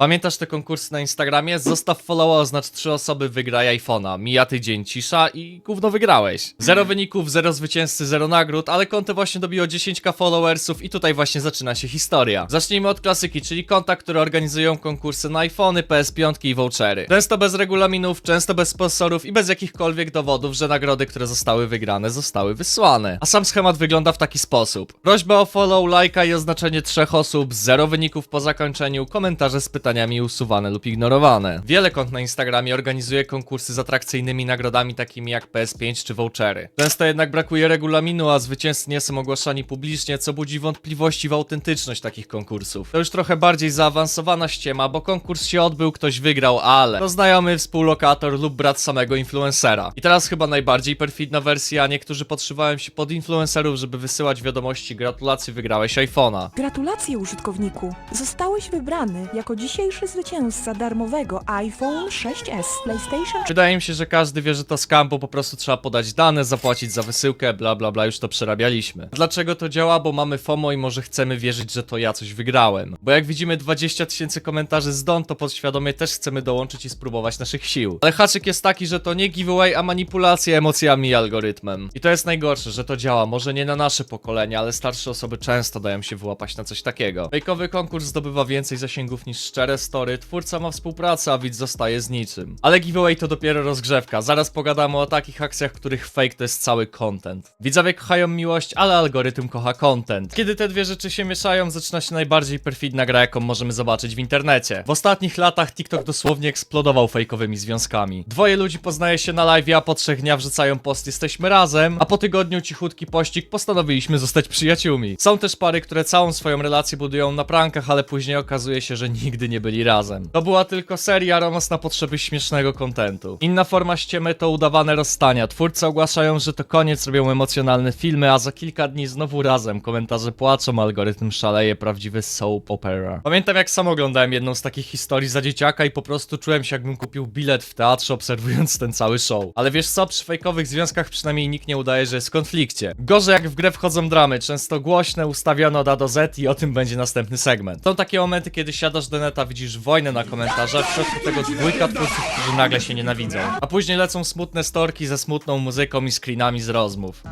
Pamiętasz te konkursy na Instagramie? Zostaw followa, oznacz trzy osoby, wygraj iPhone'a. Mija tydzień, cisza i gówno wygrałeś. Zero wyników, zero zwycięzcy, zero nagród, ale konto właśnie dobiło 10k followersów i tutaj właśnie zaczyna się historia. Zacznijmy od klasyki, czyli konta, które organizują konkursy na iPhony, PS5 i vouchery. Często bez regulaminów, często bez sponsorów i bez jakichkolwiek dowodów, że nagrody, które zostały wygrane, zostały wysłane. A sam schemat wygląda w taki sposób. Prośba o follow, lajka i oznaczenie trzech osób, zero wyników po zakończeniu, komentarze z pytaniami usuwane lub ignorowane. Wiele kont na Instagramie organizuje konkursy z atrakcyjnymi nagrodami takimi jak PS5 czy vouchery. Często jednak brakuje regulaminu, a zwycięzcy nie są ogłaszani publicznie, co budzi wątpliwości w autentyczność takich konkursów. To już trochę bardziej zaawansowana ściema, bo konkurs się odbył, ktoś wygrał, ale to znajomy współlokator lub brat samego influencera. I teraz chyba najbardziej perfidna wersja, niektórzy podszywają się pod influencerów, żeby wysyłać wiadomości gratulacje wygrałeś iPhone'a. Gratulacje użytkowniku! Zostałeś wybrany jako dzisiejszy zwycięzca darmowego iPhone 6s PlayStation Wydaje mi się, że każdy wie, że to scam, bo po prostu trzeba podać dane, zapłacić za wysyłkę, bla bla bla, już to przerabialiśmy. Dlaczego to działa? Bo mamy FOMO i może chcemy wierzyć, że to ja coś wygrałem. Bo jak widzimy 20 tysięcy komentarzy z Don, to podświadomie też chcemy dołączyć i spróbować naszych sił. Ale haczyk jest taki, że to nie giveaway, a manipulacja emocjami i algorytmem. I to jest najgorsze, że to działa, może nie na nasze pokolenie, ale starsze osoby często dają się wyłapać na coś takiego. Fejkowy konkurs zdobywa więcej zasięgów niż szczere story, twórca ma współpracę, a widz zostaje z niczym. Ale giveaway to dopiero rozgrzewka, zaraz pogadamy o takich akcjach, których fake to jest cały content. Widzowie kochają miłość, ale algorytm kocha content. Kiedy te dwie rzeczy się mieszają, zaczyna się najbardziej perfidna gra, jaką możemy zobaczyć w internecie. W ostatnich latach TikTok dosłownie eksplodował fejkowymi związkami. Dwoje ludzi poznaje się na live, a po trzech dniach wrzucają post jesteśmy razem, a po tygodniu cichutki pościg postanowiliśmy zostać przyjaciółmi. Są też pary, które całą swoją relację budują na prankach, ale później okazuje się, że nigdy nie byli razem. To była tylko seria romans na potrzeby śmiesznego kontentu. Inna forma ściemy to udawane rozstania. Twórcy ogłaszają, że to koniec, robią emocjonalne filmy, a za kilka dni znowu razem. Komentarze płaczą, algorytm szaleje, prawdziwy soap opera. Pamiętam jak sam oglądałem jedną z takich historii za dzieciaka i po prostu czułem się jakbym kupił bilet w teatrze obserwując ten cały show. Ale wiesz co, przy fejkowych związkach przynajmniej nikt nie udaje, że jest w konflikcie. Gorzej jak w grę wchodzą dramy, często głośne, ustawione od A do Z i o tym będzie następny segment. Są takie momenty, kiedy siadasz do neta, widzisz wojnę na komentarzach, w środku tego dwójka twórców, którzy nagle się nienawidzą. A później lecą smutne storki ze smutną muzyką i screenami z rozmów.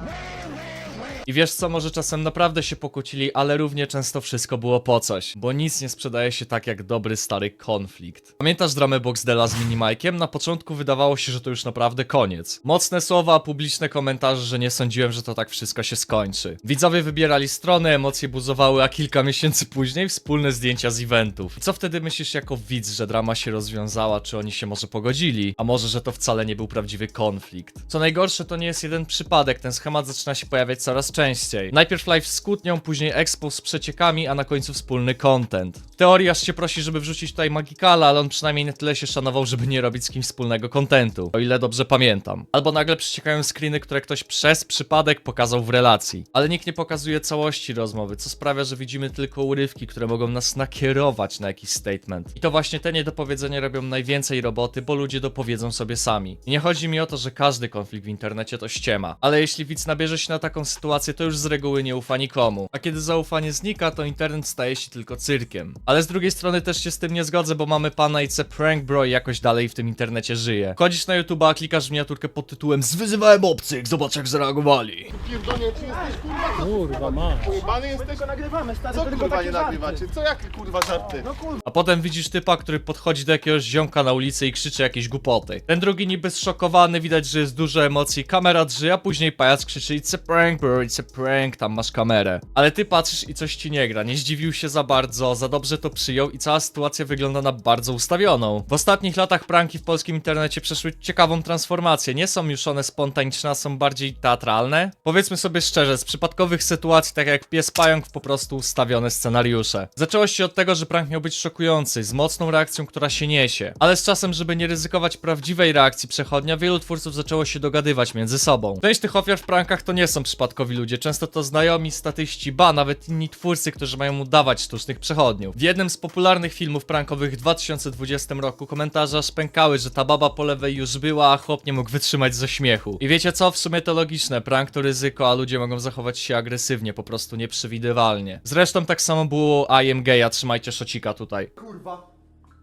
I wiesz co, może czasem naprawdę się pokłócili, ale równie często wszystko było po coś, bo nic nie sprzedaje się tak jak dobry stary konflikt. Pamiętasz dramę Boxdela z Minimajkiem? Na początku wydawało się, że to już naprawdę koniec. Mocne słowa, publiczne komentarze, że nie sądziłem, że to tak wszystko się skończy. Widzowie wybierali strony, emocje buzowały, a kilka miesięcy później wspólne zdjęcia z eventów. I co wtedy myślisz jako widz, że drama się rozwiązała, czy oni się może pogodzili? A może, że to wcale nie był prawdziwy konflikt? Co najgorsze, to nie jest jeden przypadek, ten schemat zaczyna się pojawiać coraz częściej. Najpierw live z kłótnią, później expo z przeciekami, a na końcu wspólny content. W teorii aż się prosi, żeby wrzucić tutaj Magikala, ale on przynajmniej na tyle się szanował, żeby nie robić z kimś wspólnego contentu. O ile dobrze pamiętam. Albo nagle przeciekają screeny, które ktoś przez przypadek pokazał w relacji. Ale nikt nie pokazuje całości rozmowy, co sprawia, że widzimy tylko urywki, które mogą nas nakierować na jakiś statement. I to właśnie te niedopowiedzenia robią najwięcej roboty, bo ludzie dopowiedzą sobie sami. I nie chodzi mi o to, że każdy konflikt w internecie to ściema. Ale jeśli widz nabierze się na taką sytuację, to już z reguły nie ufa nikomu. A kiedy zaufanie znika, to internet staje się tylko cyrkiem. Ale z drugiej strony też się z tym nie zgodzę, bo mamy pana a Prank Bro i jakoś dalej w tym internecie żyje. Chodzisz na YouTube'a, klikasz w miniaturkę pod tytułem Zwyzywałem obcych, zobacz jak zareagowali. Pierdolnie, czy jesteś kurwa? Kurwa, masz. Pojebany jesteś? Tylko nagrywamy, stary, Co to tylko kurwa takie nie żarty. nagrywacie? Co jakie kurwa żarty? No kurwa. A potem widzisz typa, który podchodzi do jakiegoś ziomka na ulicy i krzyczy jakieś głupoty. Ten drugi niby zszokowany, widać, że jest dużo emocji, kamera drży, a później pajac krzyczy It's a prank bro, it's a prank, tam masz kamerę. Ale ty patrzysz i coś ci nie gra, nie zdziwił się za bardzo, za dobrze to przyjął i cała sytuacja wygląda na bardzo ustawioną. W ostatnich latach pranki w polskim internecie przeszły ciekawą transformację, nie są już one spontaniczne, a są bardziej teatralne. Powiedzmy sobie szczerze, z przypadkowych sytuacji, tak jak pies pająk, po prostu ustawione scenariusze. Zaczęło się od tego, że prank miał być szokujący, z mocną reakcją, która się niesie. Ale z czasem, żeby nie ryzykować prawdziwej reakcji przechodnia, wielu twórców zaczęło się dogadywać między sobą. Część tych ofiar w prankach to nie są przypadkowi ludzie, często to znajomi, statyści, ba, nawet inni twórcy, którzy mają udawać sztucznych przechodniów. W jednym z popularnych filmów prankowych w 2020 roku komentarze aż pękały, że ta baba po lewej już była, a chłop nie mógł wytrzymać ze śmiechu. I wiecie co? W sumie to logiczne, prank to ryzyko, a ludzie mogą zachować się agresywnie, po prostu nieprzewidywalnie. Zresztą tak samo było I am gay, a trzymajcie szocika tutaj. Kurwa.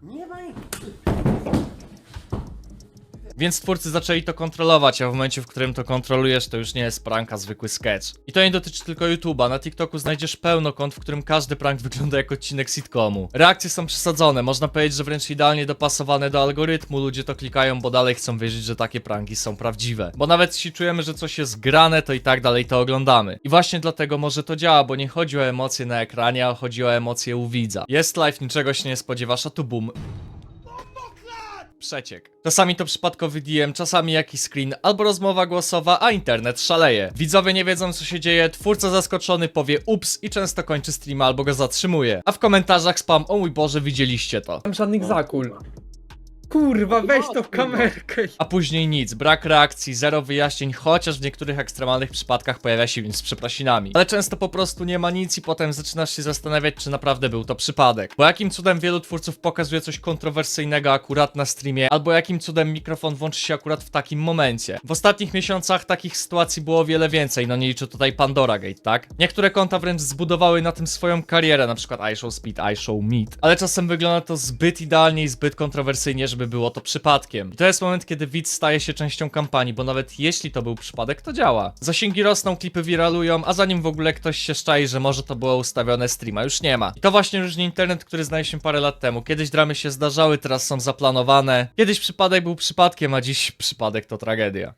Nie ma ich. Więc twórcy zaczęli to kontrolować, a w momencie, w którym to kontrolujesz, to już nie jest prank, a zwykły sketch. I to nie dotyczy tylko YouTube'a. Na TikToku znajdziesz pełno kont, w którym każdy prank wygląda jak odcinek sitcomu. Reakcje są przesadzone, można powiedzieć, że wręcz idealnie dopasowane do algorytmu. Ludzie to klikają, bo dalej chcą wierzyć, że takie pranki są prawdziwe. Bo nawet jeśli czujemy, że coś jest grane, to i tak dalej to oglądamy. I właśnie dlatego może to działa, bo nie chodzi o emocje na ekranie, a chodzi o emocje u widza. Jest live, niczego się nie spodziewasz, a tu boom przeciek. Czasami to przypadkowy DM, czasami jakiś screen albo rozmowa głosowa, a internet szaleje. Widzowie nie wiedzą co się dzieje, twórca zaskoczony powie ups i często kończy streama albo go zatrzymuje. A w komentarzach spam, o mój Boże, widzieliście to. Żadnych zakul. Kurwa, weź to w kamerkę. A później nic, brak reakcji, zero wyjaśnień, chociaż w niektórych ekstremalnych przypadkach pojawia się więc z przeprosinami. Ale często po prostu nie ma nic i potem zaczynasz się zastanawiać, czy naprawdę był to przypadek. Bo jakim cudem wielu twórców pokazuje coś kontrowersyjnego akurat na streamie, albo jakim cudem mikrofon włączy się akurat w takim momencie. W ostatnich miesiącach takich sytuacji było o wiele więcej, no nie liczę tutaj Pandora Gate, tak? Niektóre konta wręcz zbudowały na tym swoją karierę, na przykład iShow Speed, iShow Meet. Ale czasem wygląda to zbyt idealnie i zbyt kontrowersyjnie, żeby było to przypadkiem. I to jest moment, kiedy widz staje się częścią kampanii, bo nawet jeśli to był przypadek, to działa. Zasięgi rosną, klipy wiralują, a zanim w ogóle ktoś się szczai, że może to było ustawione streama, już nie ma. I to właśnie różni internet, który znaliśmy parę lat temu. Kiedyś dramy się zdarzały, teraz są zaplanowane. Kiedyś przypadek był przypadkiem, a dziś przypadek to tragedia.